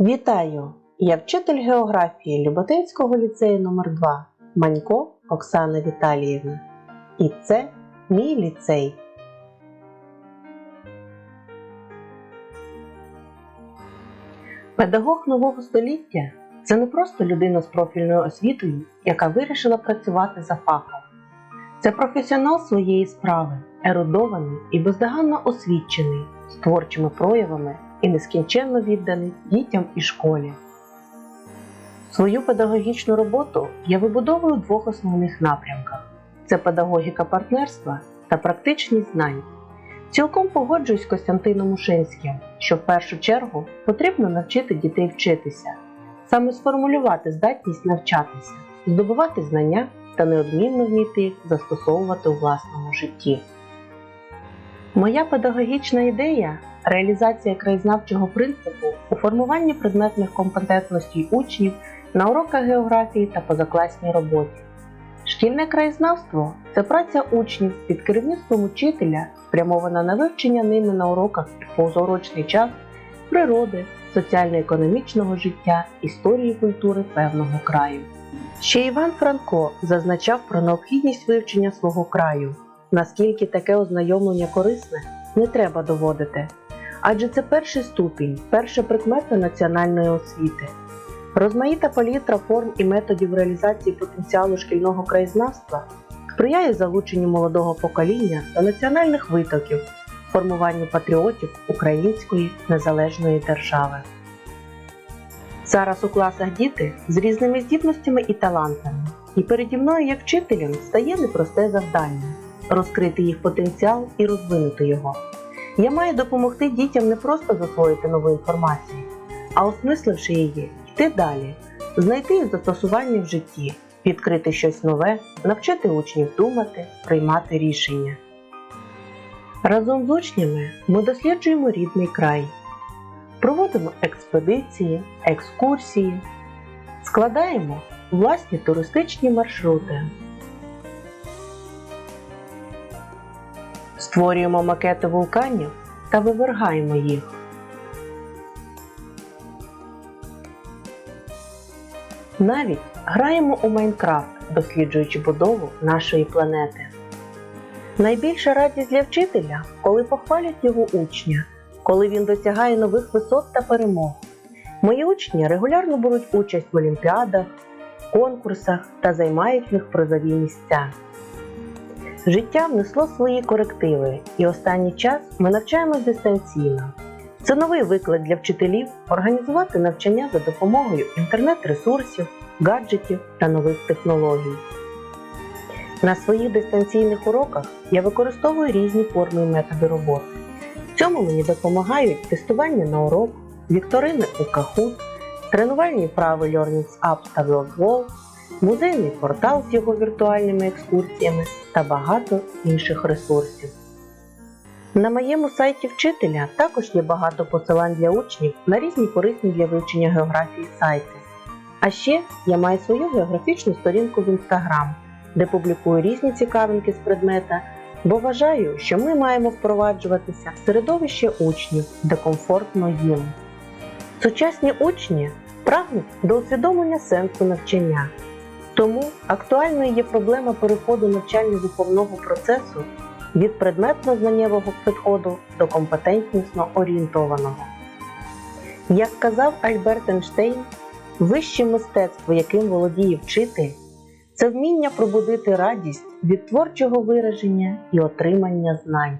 Вітаю! Я вчитель географії Люботинського ліцею номер 2 Манько Оксана Віталіївна. І це мій ліцей. Педагог нового століття це не просто людина з профільною освітою, яка вирішила працювати за фахом. Це професіонал своєї справи, ерудований і бездоганно освічений, з творчими проявами і нескінченно відданий дітям і школі. Свою педагогічну роботу я вибудовую в двох основних напрямках: це педагогіка партнерства та практичність знань. Цілком погоджуюсь з Костянтином Ушинським, що в першу чергу потрібно навчити дітей вчитися, саме сформулювати здатність навчатися, здобувати знання та неодмінно вміти їх застосовувати у власному житті. Моя педагогічна ідея реалізація краєзнавчого принципу у формуванні предметних компетентностей учнів на уроках географії та позакласній роботі. Шкільне краєзнавство це праця учнів під керівництвом учителя, спрямована на вивчення ними на уроках в час природи, соціально-економічного життя, історії культури певного краю. Ще Іван Франко зазначав про необхідність вивчення свого краю. Наскільки таке ознайомлення корисне, не треба доводити. Адже це перший ступінь, перша прикмета національної освіти. Розмаїта палітра форм і методів реалізації потенціалу шкільного краєзнавства сприяє залученню молодого покоління до національних витоків, формуванню патріотів української незалежної держави. Зараз у класах діти з різними здібностями і талантами, і переді мною як вчителем стає непросте завдання розкрити їх потенціал і розвинути його. Я маю допомогти дітям не просто засвоїти нову інформацію, а осмисливши її, йти далі, знайти їх застосування в житті, відкрити щось нове, навчити учнів думати, приймати рішення. Разом з учнями ми досліджуємо рідний край, проводимо експедиції, екскурсії, складаємо власні туристичні маршрути. Створюємо макети вулканів та вивергаємо їх. Навіть граємо у Майнкрафт, досліджуючи будову нашої планети. Найбільша радість для вчителя, коли похвалять його учня, коли він досягає нових висот та перемог. Мої учні регулярно беруть участь в олімпіадах, конкурсах та займають них призові місця. Життя внесло свої корективи, і останній час ми навчаємось дистанційно. Це новий виклик для вчителів організувати навчання за допомогою інтернет-ресурсів, гаджетів та нових технологій. На своїх дистанційних уроках я використовую різні форми і методи роботи. В цьому мені допомагають тестування на урок, вікторини у Kahoot, тренувальні вправи Learning Apps та WorldWall, музейний портал з його віртуальними екскурсіями та багато інших ресурсів. На моєму сайті вчителя також є багато посилань для учнів на різні корисні для вивчення географії сайти. А ще я маю свою географічну сторінку в Instagram, де публікую різні цікавинки з предмета, бо вважаю, що ми маємо впроваджуватися в середовище учнів, де комфортно їм. Сучасні учні прагнуть до усвідомлення сенсу навчання. Тому актуальною є проблема переходу навчально-виховного процесу від предметно-знаннєвого підходу до компетентнісно орієнтованого. Як казав Альберт Ейнштейн, вище мистецтво, яким володіє вчитель, це вміння пробудити радість від творчого вираження і отримання знань.